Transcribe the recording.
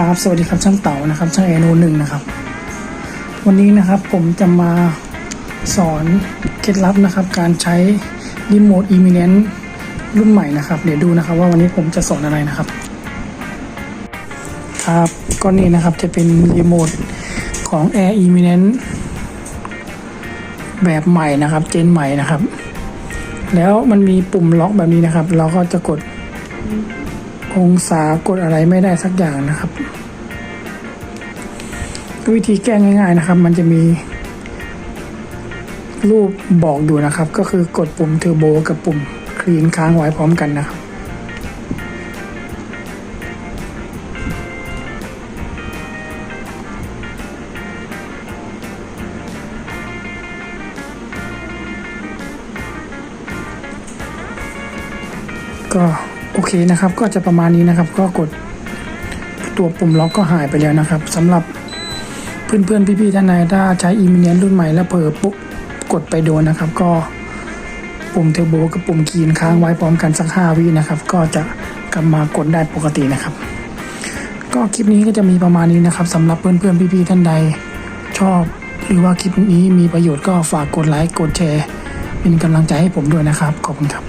ครับสวัสดีครับช่างเต๋านะครับช่างเอโนหนึ่งนะครับ วันนี้นะครับผมจะมาสอนเคล็ดลับนะครับ การใช้รีโมทอีมิเนนรุ่นใหม่นะครับ เดี๋ยวดูนะครับว่าวันนี้ผมจะสอนอะไรนะครับ ครับก็นี่นะครับจะเป็นรีโมทของ Air e m i n e n t แบบใหม่นะครับ เจนใหม่นะครับ แล้วมันมีปุ่มล็อกแบบนี้นะครับ เราก็จะกด องศากดอะไรไม่ได้สักอย่างนะครับ วิธีแก้ง่าย ๆนะครับ มันจะมี รูปบอกอยู่นะครับ ก็คือกดปุ่มเทอร์โบกับปุ่มคลีนค้างไว้พร้อมกันนะครับก็ โอเคนะครับ ก็จะประมาณนี้นะครับ ก็กดตัวปุ่มล็อกก็หายไปแล้วนะครับสำหรับเพื่อนๆพี่ๆท่านใดถ้าใช้อีเมเนียนรุ่นใหม่แล้วเผลอปุ๊บกดไปโดนนะครับ ก็ปุ่มเทอร์โบกับปุ่มคีนค้างไว้พร้อมกันสักห้าวินะครับ ก็จะกลับมากดได้ปกตินะครับ ก็คลิปนี้ก็จะมีประมาณนี้นะครับสำหรับเพื่อนๆพี่ๆท่านใด ชอบ หรือว่าคลิปนี้มีประโยชน์ก็ฝากกดไลค์กดแชร์ เป็นกำลังใจให้ผมด้วยนะครับ ขอบคุณครับ